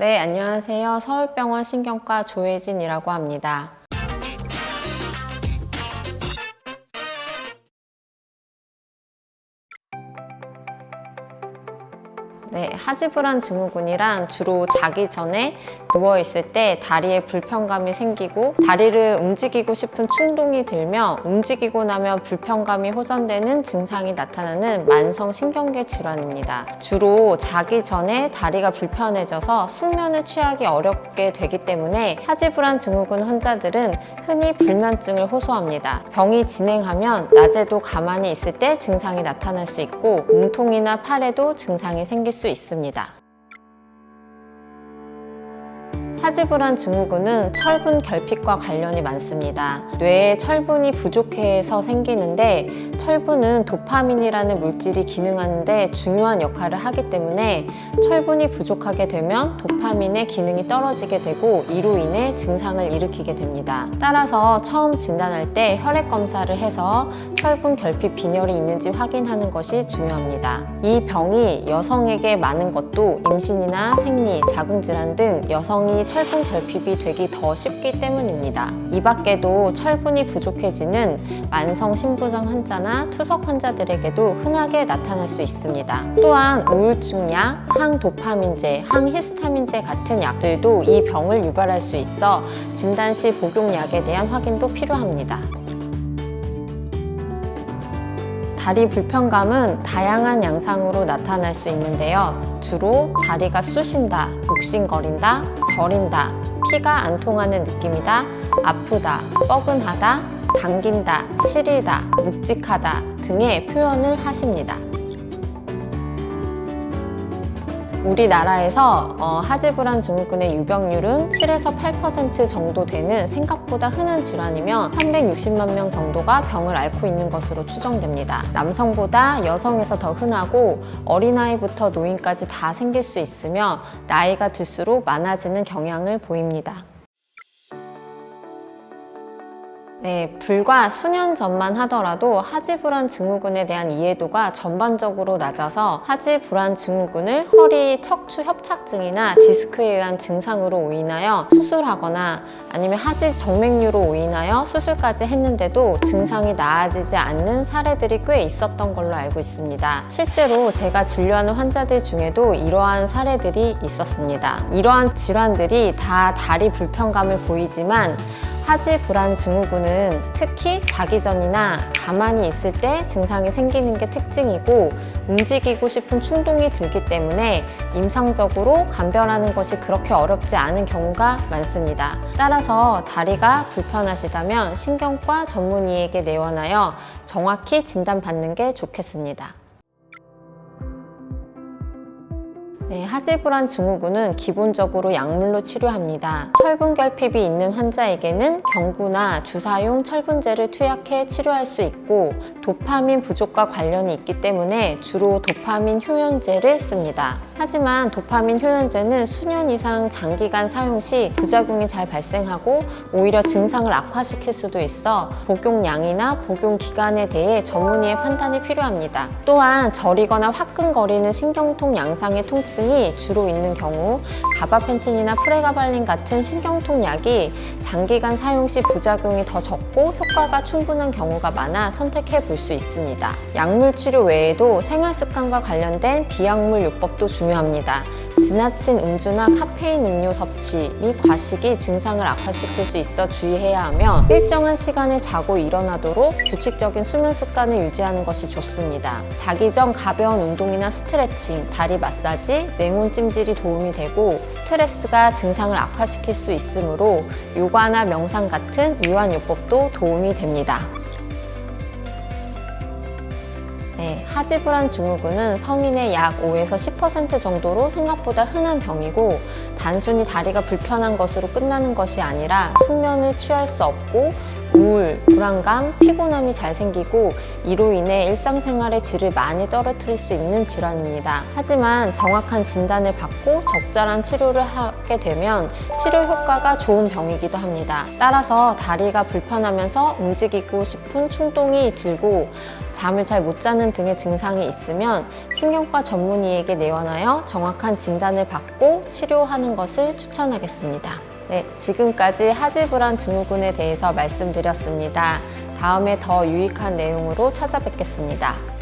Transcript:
네, 안녕하세요. 서울병원 신경과 조혜진이라고 합니다. 네, 하지불안 증후군이란 주로 자기 전에 누워있을 때 다리에 불편감이 생기고 다리를 움직이고 싶은 충동이 들며 움직이고 나면 불편감이 호전되는 증상이 나타나는 만성 신경계 질환입니다. 주로 자기 전에 다리가 불편해져서 숙면을 취하기 어렵게 되기 때문에 하지불안 증후군 환자들은 흔히 불면증을 호소합니다. 병이 진행하면 낮에도 가만히 있을 때 증상이 나타날 수 있고 몸통이나 팔에도 증상이 생길 수 있습니다. 하지불안 증후군은 철분 결핍과 관련이 많습니다. 뇌에 철분이 부족해서 생기는데 철분은 도파민이라는 물질이 기능하는데 중요한 역할을 하기 때문에 철분이 부족하게 되면 도파민의 기능이 떨어지게 되고 이로 인해 증상을 일으키게 됩니다. 따라서 처음 진단할 때 혈액 검사를 해서 철분 결핍 빈혈이 있는지 확인하는 것이 중요합니다. 이 병이 여성에게 많은 것도 임신이나 생리, 자궁질환 등 여성이 철분 결핍이 되기 더 쉽기 때문입니다. 이 밖에도 철분이 부족해지는 만성 신부전 환자나 투석 환자들에게도 흔하게 나타날 수 있습니다. 또한 우울증약, 항도파민제, 항히스타민제 같은 약들도 이 병을 유발할 수 있어 진단 시 복용약에 대한 확인도 필요합니다. 다리 불편감은 다양한 양상으로 나타날 수 있는데요. 주로 다리가 쑤신다, 욱신거린다, 저린다, 피가 안 통하는 느낌이다, 아프다, 뻐근하다, 당긴다, 시리다, 묵직하다 등의 표현을 하십니다. 우리나라에서 어, 하지불안 증후군의 유병률은 7에서 8% 정도 되는 생각보다 흔한 질환이며 360만 명 정도가 병을 앓고 있는 것으로 추정됩니다. 남성보다 여성에서 더 흔하고 어린아이부터 노인까지 다 생길 수 있으며 나이가 들수록 많아지는 경향을 보입니다. 네, 불과 수년 전만 하더라도 하지불안 증후군에 대한 이해도가 전반적으로 낮아서 하지불안 증후군을 허리 척추 협착증이나 디스크에 의한 증상으로 오인하여 수술하거나 아니면 하지 정맥류로 오인하여 수술까지 했는데도 증상이 나아지지 않는 사례들이 꽤 있었던 걸로 알고 있습니다. 실제로 제가 진료하는 환자들 중에도 이러한 사례들이 있었습니다. 이러한 질환들이 다 다리 불편감을 보이지만 하지 불안 증후군은 특히 자기 전이나 가만히 있을 때 증상이 생기는 게 특징이고 움직이고 싶은 충동이 들기 때문에 임상적으로 감별하는 것이 그렇게 어렵지 않은 경우가 많습니다. 따라서 다리가 불편하시다면 신경과 전문의에게 내원하여 정확히 진단받는 게 좋겠습니다. 네, 하지불안 증후군은 기본적으로 약물로 치료합니다. 철분 결핍이 있는 환자에게는 경구나 주사용 철분제를 투약해 치료할 수 있고 도파민 부족과 관련이 있기 때문에 주로 도파민 효연제를 씁니다. 하지만 도파민 효연제는 수년 이상 장기간 사용 시 부작용이 잘 발생하고 오히려 증상을 악화시킬 수도 있어 복용량이나 복용 기간에 대해 전문의의 판단이 필요합니다. 또한 저리거나 화끈거리는 신경통 양상의 통증이 주로 있는 경우 가바펜틴이나 프레가발린 같은 신경통 약이 장기간 사용 시 부작용이 더 적고 효과가 충분한 경우가 많아 선택해 볼 수 있습니다. 약물 치료 외에도 생활 습관과 관련된 비약물 요법도 중요합니다. 지나친 음주나 카페인 음료 섭취 및 과식이 증상을 악화시킬 수 있어 주의해야 하며 일정한 시간에 자고 일어나도록 규칙적인 수면 습관을 유지하는 것이 좋습니다. 자기 전 가벼운 운동이나 스트레칭, 다리 마사지, 냉온 찜질이 도움이 되고 스트레스가 증상을 악화시킬 수 있으므로 요가나 명상 같은 이완요법도 도움이 됩니다. 하지불안 증후군은 성인의 약 5에서 10% 정도로 생각보다 흔한 병이고 단순히 다리가 불편한 것으로 끝나는 것이 아니라 숙면을 취할 수 없고 우울, 불안감, 피곤함이 잘 생기고 이로 인해 일상생활의 질을 많이 떨어뜨릴 수 있는 질환입니다. 하지만 정확한 진단을 받고 적절한 치료를 하게 되면 치료 효과가 좋은 병이기도 합니다. 따라서 다리가 불편하면서 움직이고 싶은 충동이 들고 잠을 잘 못 자는 등의 증상이 있으면 신경과 전문의에게 내원하여 정확한 진단을 받고 치료하는 것을 추천하겠습니다. 네, 지금까지 하지불안 증후군에 대해서 말씀드렸습니다. 다음에 더 유익한 내용으로 찾아뵙겠습니다.